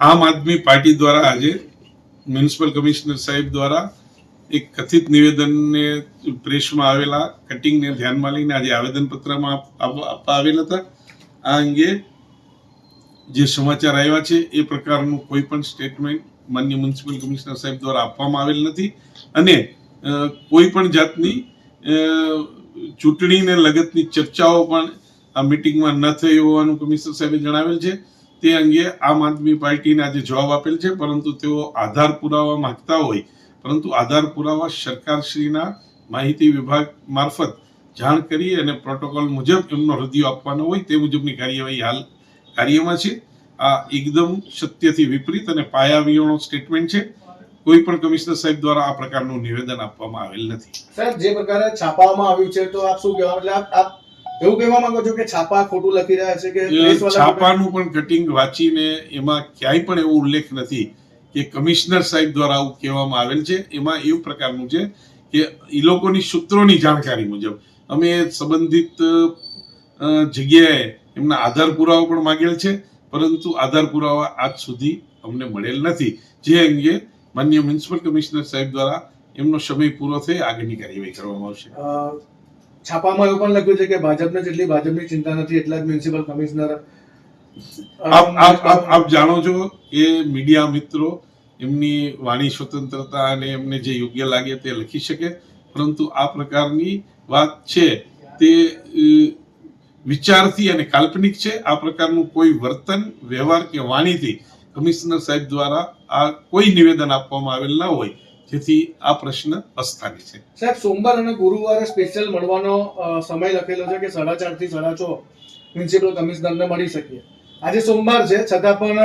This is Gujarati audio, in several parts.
આમ આદમી પાર્ટી દ્વારા આજે મ્યુનિસિપલ કમિશનર સાહેબ દ્વારા એક કથિત નિવેદનને પ્રેસમાં આવેલા, કટિંગને ધ્યાનમાં લઈને આજે આવેદનપત્રમાં આપ- આપ- આપવા આવેલ હતા. આ અંગે જે સમાચાર આવ્યા છે એ પ્રકારનું કોઈ પણ સ્ટેટમેન્ટ માન્ય મ્યુનિસિપલ કમિશનર સાહેબ દ્વારા આપવામાં આવેલ નથી. અને કોઈ પણ જાતની ચૂંટણીને લગતની ચર્ચાઓ પણ આ મિટિંગમાં ન થઈ હોવાનું કમિશનર સાહેબે જણાવેલ છે. તે અંગે આમ આદમી પાર્ટીને આજે જવાબ આપેલ છે, પરંતુ તેઓ આધાર પુરાવા માંગતા હોય, પરંતુ આધાર પુરાવા સરકારશ્રીના માહિતી વિભાગ મારફત જાણ કરી અને પ્રોટોકોલ મુજબ એમનો રદિયો આપવાનો હોય તે મુજબની કાર્યવાહી હાલ કાર્યમાં છે. આ એકદમ સત્યથી વિપરીત અને પાયાવિહોણો સ્ટેટમેન્ટ છે. કોઈ પણ કમિશનર સાહેબ દ્વારા આ પ્રકારનું નિવેદન આપવામાં આવેલ નથી. સાહેબ જે પ્રકારે છાપામાં આવ્યું છે, તો આપ શું કહેવા એટલે આપ એવું કહેવા માંગો છો કે છાપા ખોટું લખી રહ્યા છે કે છાપાનું પણ કટિંગ વાંચીને એમાં ક્યાંય પણ એવો ઉલ્લેખ નથી કે કમિશનર સાહેબ દ્વારા આવું કહેવામાં આવેલ છે. એમાં એવું પ્રકારનું છે કે એ લોકોની સૂત્રોની જાણકારી મુજબ અમે સંબંધિત જગ્યાએ એમના આધાર પુરાવો પણ માગેલ છે પરંતુ આધાર પુરાવા આજ સુધી અમને મળેલ નથી. જે અંગે માન્ય મ્યુનિસિપલ કમિશનર સાહેબ દ્વારા એમનો સમય પૂરો થઈ આગળની કાર્યવાહી કરવામાં આવશે. છાપામાં એવું પણ લખ્યું છે કે ભાજપને જેટલી ભાજપની ચિંતા નથી એટલા જ મ્યુનિસિપલ કમિશનર આપ આપ આપ આપ જાણો છો કે મીડિયા મિત્રો એમની વાણી સ્વતંત્રતા અને એમને જે યોગ્ય લાગે તે લખી શકે પરંતુ આ પ્રકારની વાત છે તે વિચારથી અને કાલ્પનિક છે. આ પ્રકારનું કોઈ વર્તન વ્યવહાર કે વાણીથી કમિશનર સાહેબ દ્વારા આ કોઈ નિવેદન આપવામાં આવેલ ના હોય. જેથી આ પ્રશ્ન અસ્થાની છે. સાહેબ સોમવાર અને ગુરુવારે સ્પેશિયલ મળવાનો સમય લખેલો છે કે સાડા ચારથી સાડા છ મ્યુનિસિપલ કમિશનરને મળી શકીએ. આજે સોમવાર છે છતાં પણ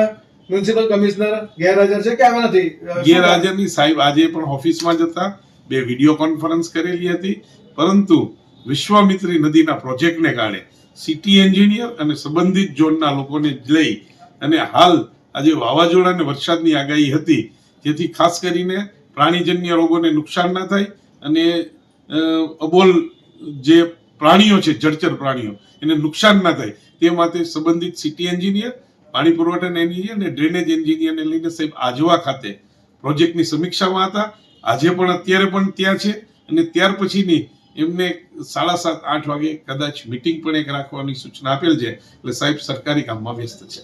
મ્યુનિસિપલ કમિશનર ગેરહાજર છે કે આવ્યા નથી? ગેરહાજરની સાહેબ આજે પણ ઓફિસમાં જતા બે વીડિયો કોન્ફરન્સ કરેલી હતી. પરંતુ વિશ્વામિત્રી નદીના પ્રોજેક્ટને કારણે સિટી એન્જિનિયર અને સંબંધિત ઝોનના લોકોને લઈ અને હાલ આજે વાવાઝોડા અને વરસાદની આગાહી હતી. જેથી ખાસ કરીને પ્રાણીજન્ય રોગોને નુકસાન ના થાય અને અબોલ જે પ્રાણીઓ છે, જળચર પ્રાણીઓ, એને નુકસાન ના થાય. તે માટે સંબંધિત સિટી એન્જિનિયર, પાણી પુરવઠાના એન્જિનિયર અને ડ્રેનેજ એન્જિનિયરને લઈને સાહેબ આજવા ખાતે પ્રોજેક્ટની સમીક્ષામાં હતા. આજે પણ અત્યારે પણ ત્યાં છે અને ત્યાર પછીની એમને સાડા સાત, આઠ વાગે કદાચ મિટિંગ પણ એક રાખવાની સૂચના આપેલ છે. એટલે સાહેબ સરકારી કામમાં વ્યસ્ત છે.